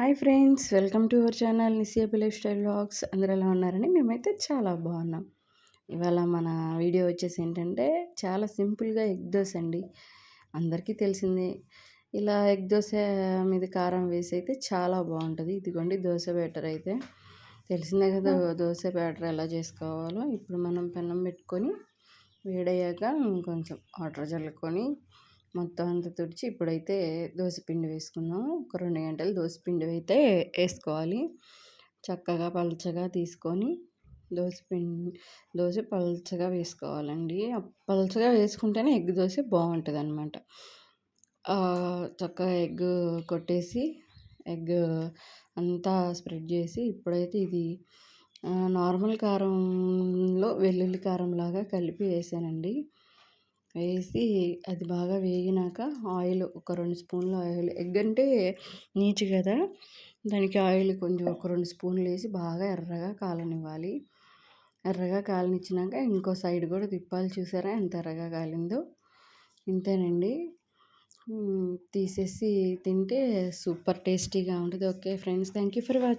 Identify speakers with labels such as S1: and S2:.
S1: Hi friends welcome to our channel నిసియపి lifestyle vlogs. అందరూ ఎలా ఉన్నారని మేమైతే చాలా బాగున్నాం. ఇవాళ మన వీడియో వచ్చేసి ఏంటంటే చాలా సింపుల్గా ఎగ్ దోశ అండి. అందరికీ తెలిసిందే. ఇలా ఎగ్ దోశ మీద కారం వేసి అయితే చాలా బాగుంటుంది. ఇదిగోండి దోశ బ్యాటర్ అయితే. తెలిసిందే కదా దోశ బ్యాటర్ ఎలా చేసుకోవాలో. ఇప్పుడు మనం పెన్నం పెట్టుకొని వేడయ్యాక కొంచెం వాటర్ చల్లుకొని మొత్తం అంతా తుడిచి ఇప్పుడైతే పిండి వేసుకుందాం ఒక రెండు గంటలు పిండి అయితే వేసుకోవాలి. చక్కగా పలుచగా తీసుకొని పిండి దోశ పలుచగా వేసుకోవాలండి. పలుచగా వేసుకుంటేనే ఎగ్ దోశ బాగుంటుంది అనమాట చక్కగా ఎగ్ కొట్టేసి ఎగ్ అంతా స్ప్రెడ్ చేసి ఇప్పుడైతే ఇది నార్మల్ కారంలో వెల్లుల్లి కారం లాగా కలిపి వేసానండి. వేసి అది బాగా వేగినాక ఆయిల్ ఒక రెండు స్పూన్లు ఆయిల్ ఎగ్ అంటే నీచు కదా దానికి ఆయిల్ కొంచెం ఒక రెండు స్పూన్లు వేసి బాగా ఎర్రగా కాలనివ్వాలి. ఎర్రగా కాలనిచ్చినాక ఇంకో సైడ్ కూడా తిప్పాలి చూసారా ఎంత ఎర్రగా కాలిందో. ఇంతేనండి. తీసేసి తింటే సూపర్ టేస్టీగా ఉంటుంది. Okay friends thank you for watching